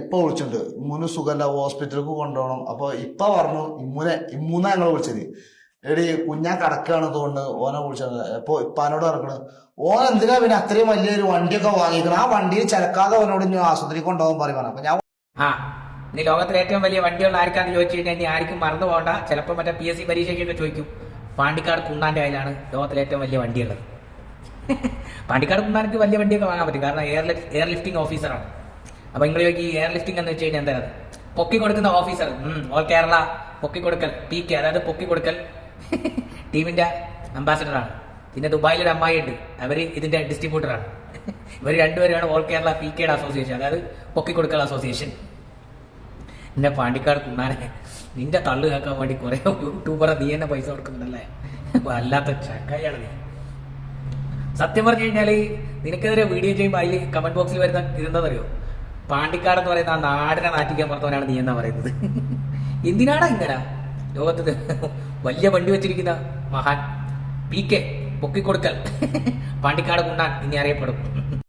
ഇപ്പൊ വിളിച്ചിട്ടുണ്ട്. ഇമ്മൂന് സുഖല്ല ഹോസ്പിറ്റലിലേക്ക് കൊണ്ടുപോകണം. അപ്പൊ ഇപ്പൊ പറഞ്ഞു ഇമ്മൂനെ ഇമ്മൂന്ന ഞങ്ങൾ വിളിച്ചത്. എടി കുഞ്ഞാ കടക്കാണ് തോന്നുന്നു ഓനെ വിളിച്ചത്. ഇപ്പൊ ഇപ്പാനോട് നടക്കണ് ഓൻ എന്തിനാ പിന്നെ അത്രയും വലിയൊരു വണ്ടിയൊക്കെ വാങ്ങിക്കണം? ആ വണ്ടിയിൽ ചിലക്കാതെ ഓനോട് ഞാൻ ആശുപത്രി കൊണ്ടുപോകാൻ പറയുവാണ് അപ്പൊ ഞാൻ ആ നീ ലോകത്തിലെ ഏറ്റവും വലിയ വണ്ടിയുള്ള ആർക്കാന്ന് ചോദിച്ചു കഴിഞ്ഞാൽ നീ ആർക്കും മറന്നു പോകണ്ട. ചിലപ്പോൾ മറ്റേ പി എസ് സി പരീക്ഷയ്ക്കൊക്കെ ചോദിക്കും. പാണ്ടിക്കാട് കുന്നാന്റെ കയ്യിലാണ് ലോകത്തിലെ ഏറ്റവും വലിയ വണ്ടിയുള്ളത്. പാണ്ടിക്കാട് കുന്നാനക്ക് വലിയ വണ്ടിയൊക്കെ വാങ്ങാൻ പറ്റും. കാരണം എയർ എയർ ലിഫ്റ്റിംഗ് ഓഫീസറാണ് അപ്പൊ നിങ്ങൾ ചോദിക്കും എയർ ലിഫ്റ്റിംഗ് എന്ന് വെച്ച് കഴിഞ്ഞാൽ എന്താ? പൊക്കി കൊടുക്കുന്ന ഓഫീസർ ഓൾ കേരള. പൊക്കി കൊടുക്കൽ. പി കെ അതായത് പൊക്കി കൊടുക്കൽ. ടീമിന്റെ അംബാസഡറാണ് പിന്നെ ദുബായിലൊരു അമ്മായി ഉണ്ട്. അവർ ഇതിന്റെ ഡിസ്ട്രിബ്യൂട്ടറാണ് ഇവർ രണ്ടുപേരാണ് ഓൾ കേരള പി കെയുടെ അസോസിയേഷൻ അതായത് പൊക്കി കൊടുക്കൽ അസോസിയേഷൻ നിന്നെ പാണ്ടിക്കാട് കുണ്ണാനെ നിന്റെ തള്ളു കേൾക്കാൻ വേണ്ടി കുറെ യൂട്യൂബറെ നീ എന്നെ പൈസ കൊടുക്കുന്നുണ്ടല്ലേ? വല്ലാത്ത ചക്കയാണ് നീ. സത്യം പറഞ്ഞു കഴിഞ്ഞാൽ നിനക്കെതിരെ വീഡിയോ ചെയ്യുമ്പോൾ അതിൽ കമന്റ് ബോക്സിൽ വരുന്ന ഇരുന്നതറിയോ പാണ്ടിക്കാട് എന്ന് പറയുന്ന ആ നാടിനെ നാറ്റിക്കാൻ പുറത്തവനാണ് നീ എന്നാ പറയുന്നത്? എന്തിനാടാ ഇങ്ങനെ? ലോകത്ത് വലിയ വണ്ടി വെച്ചിരിക്കുന്ന മഹാൻ പി കെ പൊക്കിക്കൊടുക്കൽ. പാണ്ടിക്കാട് കുണ്ണാൻ ഇനി അറിയപ്പെടും.